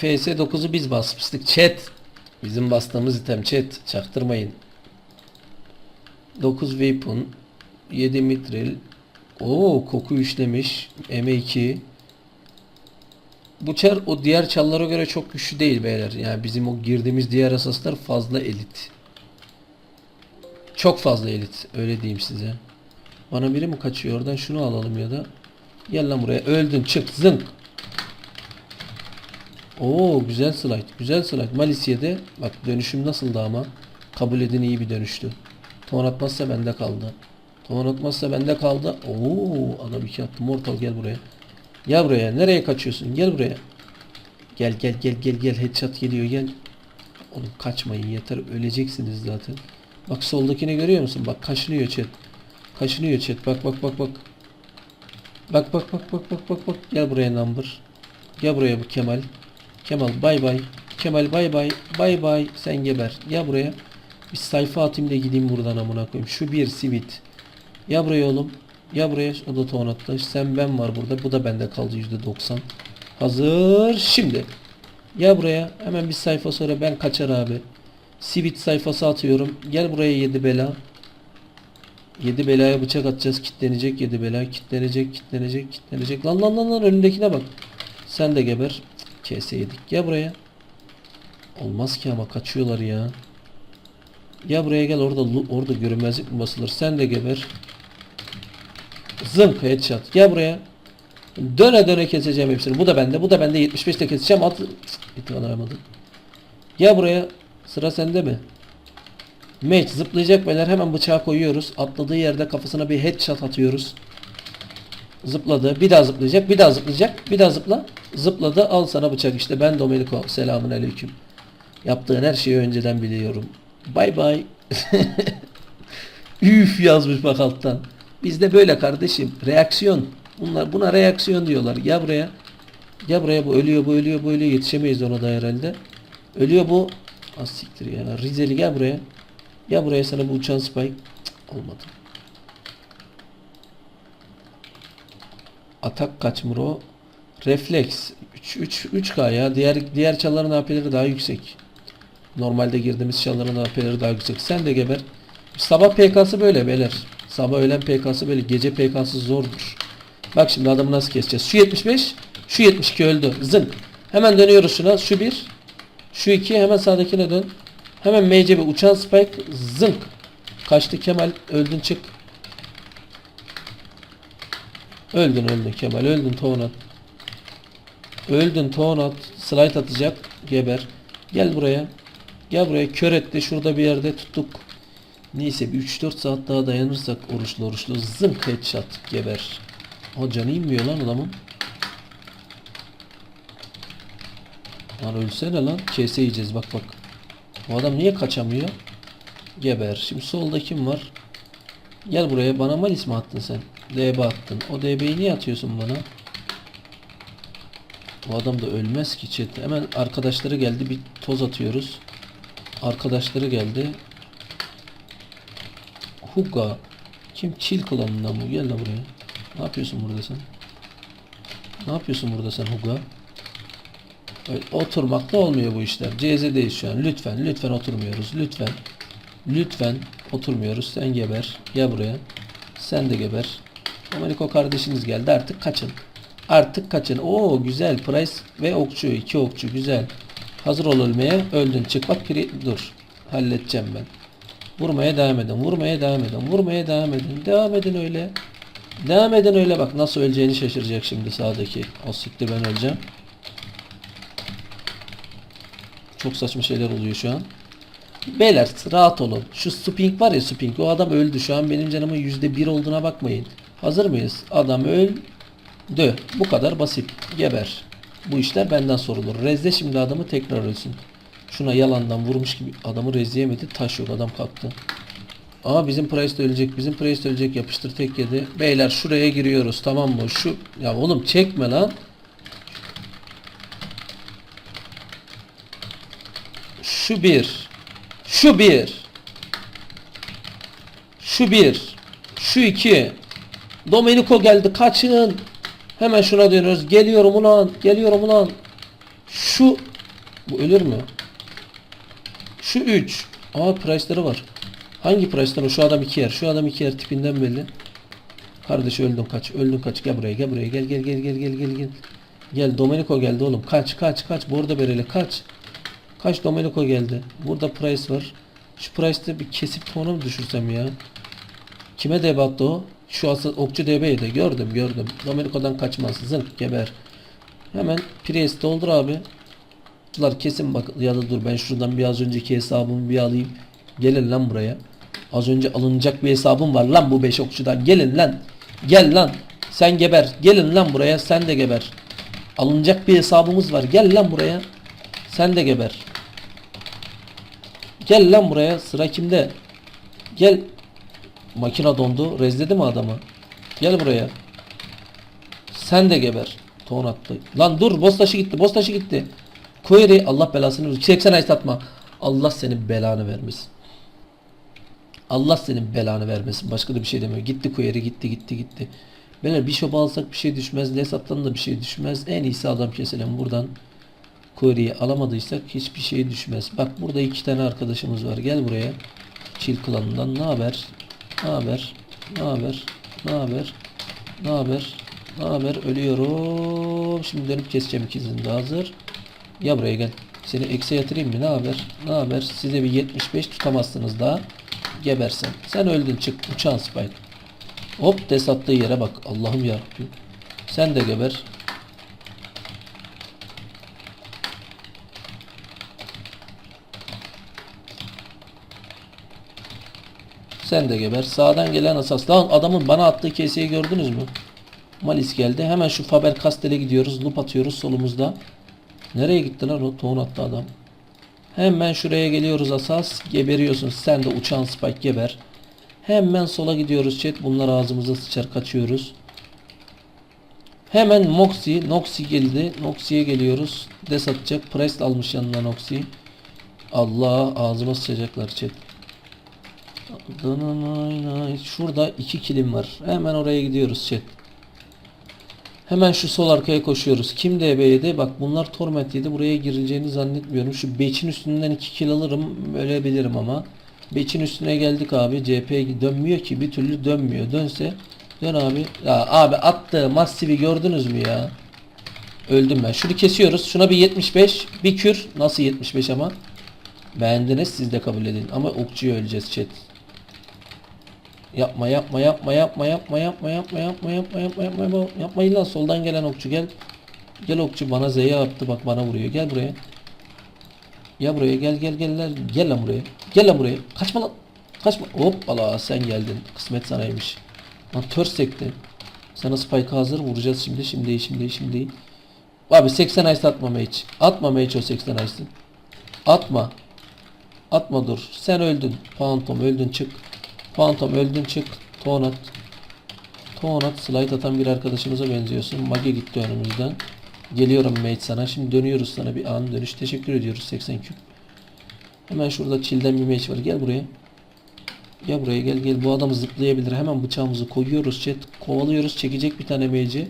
FS9'u biz basmıştık. Chat. Bizim bastığımız item chat. Çaktırmayın. 9 weapon. 7 mitril. Oo koku işlemiş. M2. Bu çar o diğer çallara göre çok güçlü değil beyler. Yani bizim o girdiğimiz diğer asaslar fazla elit. Çok fazla elit. Öyle diyeyim size. Bana biri mi kaçıyor oradan? Şunu alalım ya da. Gel lan buraya. Öldün. Çık. Zınk. Oo güzel slide. Güzel slide. Malisye'de bak dönüşüm nasıldı ama. Kabul edin iyi bir dönüştü. Ton atmazsa bende kaldı. Ton atmazsa bende kaldı. Oo adam iki attı. Mortal gel buraya. Gel buraya. Nereye kaçıyorsun? Gel buraya. Gel gel gel gel gel. Headshot geliyor gel. Oğlum kaçmayın yeter. Öleceksiniz zaten. Bak soldakini görüyor musun? Bak kaşınıyor chat. Kaşınıyor chat. Bak bak bak bak. Bak bak bak bak bak bak bak. Gel buraya number. Gel buraya bu Kemal. Kemal bay bay. Kemal bay bay. Bay bay. Sen geber. Gel buraya. Bir sayfa atayım da gideyim buradan amına koyayım. Şu bir sivit. Ya buraya oğlum. Ya buraya. O da ton. Sen ben var burada. Bu da bende kaldı %90. Hazır. Şimdi. Ya buraya. Hemen bir sayfa sonra ben kaçar abi. Sivit sayfası atıyorum. Gel buraya 7 bela. 7 belaya bıçak atacağız. Kitlenecek 7 bela. Kitlenecek, kitlenecek, kitlenecek. Lan lan lan lan önündekine bak. Sen de geber. Cık, Kese yedik. Gel buraya. Olmaz ki ama kaçıyorlar ya. Gel buraya gel orada orada görünmezlik mi basılır? Sen de geber. Zınk headshot. Gel buraya. Döne döne keseceğim hepsini. Bu da bende. Bu da bende. 75 de keseceğim. At. Cık, Yakalayamadım. Gel buraya. Sıra sende mi? Mate zıplayacak beyler. Hemen bıçağı koyuyoruz. Atladığı yerde kafasına bir headshot atıyoruz. Zıpladı. Bir daha zıplayacak. Bir daha zıplayacak. Bir daha zıpla. Zıpladı. Al sana bıçak işte. Ben Domenico. Selamun aleyküm. Yaptığın her şeyi önceden biliyorum. Bay bay. Üf yazmış bak alttan. Bizde böyle kardeşim. Reaksiyon. Bunlar buna reaksiyon diyorlar. Gel buraya. Gel buraya bu ölüyor bu ölüyor bu ölüyor. Yetişemeyiz ona da herhalde. Ölüyor bu. Az siktir ya. Rizeli gel buraya. Gel buraya sana bu uçan spike. Cık, olmadı. Atak kaç Muro? Refleks 3 3 3K ya. Diğer diğer çalların AP'leri daha yüksek. Normalde girdiğimiz çalların AP'leri daha yüksek. Sen de geber. Sabah PK'sı böyle beyler. Sabah öğlen PK'sı böyle. Gece PK'sı zordur. Bak şimdi adamı nasıl keseceğiz. Şu 75, şu 72 öldü. Zın. Hemen dönüyoruz şuna. Şu bir, şu iki. Hemen sağdakine dön. Hemen MCB uçan spike. Zınk. Kaçtı Kemal. Öldün çık. Öldün öldün Kemal. Öldün Toğnat. Öldün Toğnat. Slide atacak. Geber. Gel buraya. Gel buraya. Kör etti. Şurada bir yerde tuttuk. Neyse bir 3-4 saat daha dayanırsak oruçlu oruçlu zınk headshot geber. O canı inmiyor lan adamın. Lan ölsene lan. Kese yiyeceğiz bak bak. Bu adam niye kaçamıyor? Geber. Şimdi solda kim var? Gel buraya. Bana malis mi attın sen? DB attın. O DB'yi niye atıyorsun bana? Bu adam da ölmez ki chat. Hemen arkadaşları geldi. Bir toz atıyoruz. Arkadaşları geldi. Huga. Kim? Chill klanından bu. Gel lan buraya. Ne yapıyorsun burada sen? Ne yapıyorsun burada sen Huga? Öyle oturmakta olmuyor bu işler. CZ'deyiz şu an. Lütfen, lütfen oturmuyoruz. Lütfen. Lütfen oturmuyoruz. Sen geber. Gel buraya. Sen de geber. Ameriko kardeşiniz geldi. Artık kaçın. Artık kaçın. Oo güzel. Price ve okçu. iki okçu. Güzel. Hazır ol ölmeye. Öldün. Çık bak. Pri Dur. Halledeceğim ben. Vurmaya devam edin. Vurmaya devam edin. Vurmaya devam edin. Devam edin öyle. Devam edin öyle bak. Nasıl öleceğini şaşıracak şimdi sağdaki. O siktir ben öleceğim. Çok saçma şeyler oluyor şu an. Beyler rahat olun. Şu Spink var ya Spink. O adam öldü. Şu an benim canımın %1 olduğuna bakmayın. Hazır mıyız? Adam öldü. Bu kadar basit. Geber. Bu işler benden sorulur. Rezle şimdi adamı tekrar ölsün. Şuna yalandan vurmuş gibi adamı rezleyemedi. Taş yok adam kalktı. Aa bizim Price de ölecek. Bizim Price de ölecek. Yapıştır tek yedi. Beyler şuraya giriyoruz tamam mı? Şu ya oğlum çekme lan. Şu bir. Şu bir. Şu bir. Şu iki. Domenico geldi. Kaçın. Hemen şuna dönüyoruz. Geliyorum ulan. Geliyorum ulan. Şu bu ölür mü? Şu 3. Aa price'ları var. Hangi price'lar o? Şu adam 2 yer. Şu adam 2 yer tipinden belli. Kardeş öldün kaç. Öldün kaç. Gel buraya gel buraya. Gel gel gel gel gel gel gel. Gel Domenico geldi oğlum. Kaç kaç kaç. Burada bereli kaç. Kaç Domenico geldi. Burada price var. Şu price'te bir kesip tonu mu düşürsem ya? Kime DB attı o? Şu asıl okçu DB'ydi. Gördüm gördüm. Domenico'dan kaçmaz. Zınk geber. Hemen Priest doldur abi. Okçular kesin bak ya da dur ben şuradan bir az önceki hesabımı bir alayım. Gelin lan buraya. Az önce alınacak bir hesabım var lan bu 5 okçudan. Gelin lan. Gel lan. Sen geber. Gelin lan buraya. Sen de geber. Alınacak bir hesabımız var. Gel lan buraya. Sen de geber. Gel lan buraya. Sıra kimde? Gel. Makina dondu. Rezledi mi adamı? Gel buraya. Sen de geber. Ton attı. Lan dur. Boss taşı gitti. Boss taşı gitti. Query. Allah belasını versin. 80 ay satma. Allah senin belanı vermesin. Allah senin belanı vermesin. Başka da bir şey demiyor. Gitti Query. Gitti gitti gitti. Beyler Bishop alsak bir şey düşmez. Lesat'tan da bir şey düşmez. En iyisi adam keselim. Buradan Query'yi alamadıysak hiçbir şey düşmez. Bak burada iki tane arkadaşımız var. Gel buraya. Çil klanından ne haber? Ne haber? Ne haber? Ne haber? Ne haber? Ne haber? Ölüyorum. Şimdi dönüp keseceğim ikisini de hazır. Ya buraya gel. Seni ekse yatırayım mı? Ne haber? Ne haber? Size bir 75 tutamazsınız daha. Gebersen. Sen öldün çık. Uçan spike. Hop des attığı yere bak. Allah'ım yarabbim. Sen de geber. Sen de geber. Sağdan gelen asas. Lan adamın bana attığı keseyi gördünüz mü? Malis geldi. Hemen şu Faber Castell'e gidiyoruz. Loop atıyoruz solumuzda. Nereye gitti lan o? Tohum attı adam. Hemen şuraya geliyoruz asas. Geberiyorsun. Sen de uçan spike geber. Hemen sola gidiyoruz chat. Bunlar ağzımıza sıçar kaçıyoruz. Hemen Moxie. Noxie geldi. Noxie'ye geliyoruz. Des atacak. Priest almış yanına Noxie. Allah ağzıma sıçacaklar chat. Şurada iki kilim var. Hemen oraya gidiyoruz chat. Hemen şu sol arkaya koşuyoruz. Kim DB'ydi? Bak bunlar Torment yedi. Buraya girileceğini zannetmiyorum. Şu beçin üstünden 2 kill alırım. Ölebilirim ama. Beçin üstüne geldik abi. CP dönmüyor ki. Bir türlü dönmüyor. Dönse. Dön abi. Ya abi attı. Massivi gördünüz mü ya? Öldüm ben. Şunu kesiyoruz. Şuna bir 75. Bir kür. Nasıl 75 ama? Beğendiniz siz de kabul edin. Ama okçuya öleceğiz chat. Yapma yapma yapma yapma yapma yapma yapma yapma yapma yapma yapma yapma yapmayın lan soldan gelen okçu gel. Gel okçu bana Z'ye yaptı bak bana vuruyor gel buraya. Ya buraya gel gel gel gel gel lan buraya. Gel lan buraya. Kaçma lan. Kaçma. Hoppala sen geldin. Kısmet sanaymış. Lan ters sekti. Sana spike hazır vuracağız şimdi şimdi şimdi şimdi. Abi 80 ice atma mage. Atma mage o 80 ice'ı. Atma. Atma dur. Sen öldün. Phantom öldün çık. Phantom öldün çık. Tonat. Tonat slide atan bir arkadaşımıza benziyorsun. Mage gitti önümüzden. Geliyorum mate sana. Şimdi dönüyoruz sana bir an dönüş. Teşekkür ediyoruz 80 küp. Hemen şurada çilden bir mage var. Gel buraya. Gel buraya gel gel. Bu adam zıplayabilir. Hemen bıçağımızı koyuyoruz chat. Kovalıyoruz. Çekecek bir tane mage'i.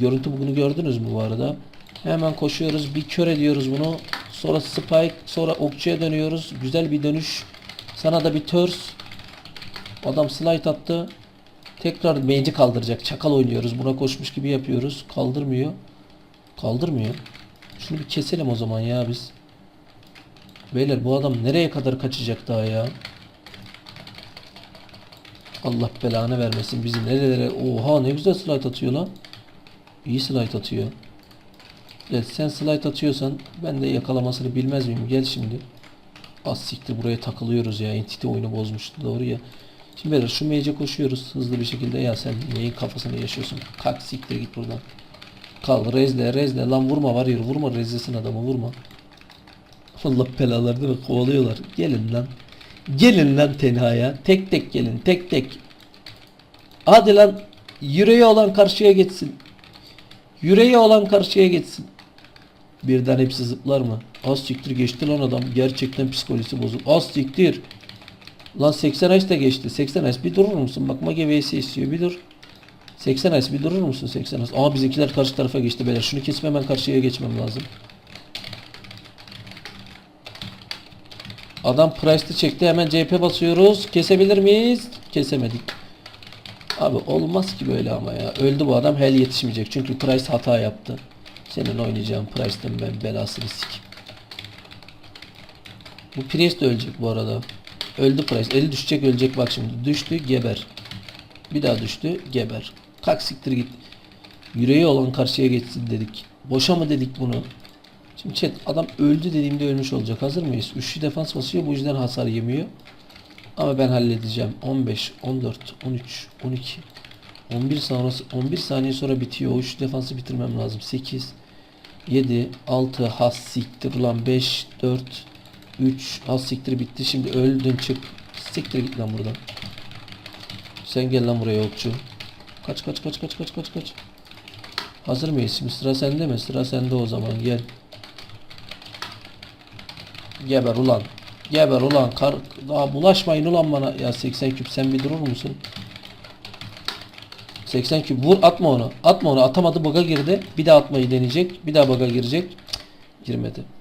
Görüntü bugünü gördünüz mü bu arada? Hemen koşuyoruz. Bir kör ediyoruz bunu. Sonra spike. Sonra okçuya dönüyoruz. Güzel bir dönüş. Sana da bir törs. Adam slide attı. Tekrar mage'i kaldıracak. Çakal oynuyoruz. Buna koşmuş gibi yapıyoruz. Kaldırmıyor. Kaldırmıyor. Şunu bir keselim o zaman ya biz. Beyler bu adam nereye kadar kaçacak daha ya? Allah belanı vermesin bizi nerelere. Oha ne güzel slide atıyor lan. İyi slide atıyor. Gel sen slide atıyorsan ben de yakalamasını bilmez miyim? Gel şimdi. Az siktir buraya takılıyoruz ya. Entity oyunu bozmuştu doğru ya. Şimdi beyler şu mage'e koşuyoruz hızlı bir şekilde. Ya sen neyin kafasını yaşıyorsun? Kalk siktir git buradan. Kal rezle rezle lan vurma var ya vurma rezlesin adamı vurma. Allah belalar değil mi? Kovalıyorlar. Gelin lan. Gelin lan tenhaya. Tek tek gelin. Tek tek. Hadi lan. Yüreği olan karşıya geçsin. Yüreği olan karşıya geçsin. Birden hepsi zıplar mı? Az siktir geçti lan adam. Gerçekten psikolojisi bozuk. Az siktir. Lan 80 ice de geçti. 80 ice bir durur musun? Bak Mage vs istiyor. Bir dur. 80 ice bir durur musun 80 ice? Aa bizimkiler karşı tarafa geçti beyler. Şunu kesip hemen karşıya geçmem lazım. Adam price'ı çekti. Hemen CP basıyoruz. Kesebilir miyiz? Kesemedik. Abi olmaz ki böyle ama ya. Öldü bu adam. Hell yetişmeyecek. Çünkü Price hata yaptı. Senin oynayacağın Price'den ben belasını sik. Bu Priest de ölecek bu arada. Öldü Price. Eli düşecek ölecek bak şimdi. Düştü geber. Bir daha düştü geber. Kalk siktir git. Yüreği olan karşıya geçsin dedik. Boşa mı dedik bunu? Şimdi chat adam öldü dediğimde ölmüş olacak. Hazır mıyız? Üçlü defans basıyor. Bu yüzden hasar yemiyor. Ama ben halledeceğim. 15, 14, 13, 12, 11 sonrası 11 saniye sonra bitiyor. O üçlü defansı bitirmem lazım. 8, 7, 6 has siktir lan 5, 4, 3 has siktir bitti. Şimdi öldün çık. Siktir git lan buradan. Sen gel lan buraya okçu. Kaç kaç kaç kaç kaç kaç kaç. Hazır mıyız? Şimdi sıra sende mi? Sıra sende o zaman gel. Geber ulan. Geber ulan. Kar daha bulaşmayın ulan bana. Ya 80 küp sen bir durur musun? 80 küp vur atma onu. Atma onu. Atamadı baga girdi. Bir daha atmayı deneyecek. Bir daha baga girecek. Cık, girmedi.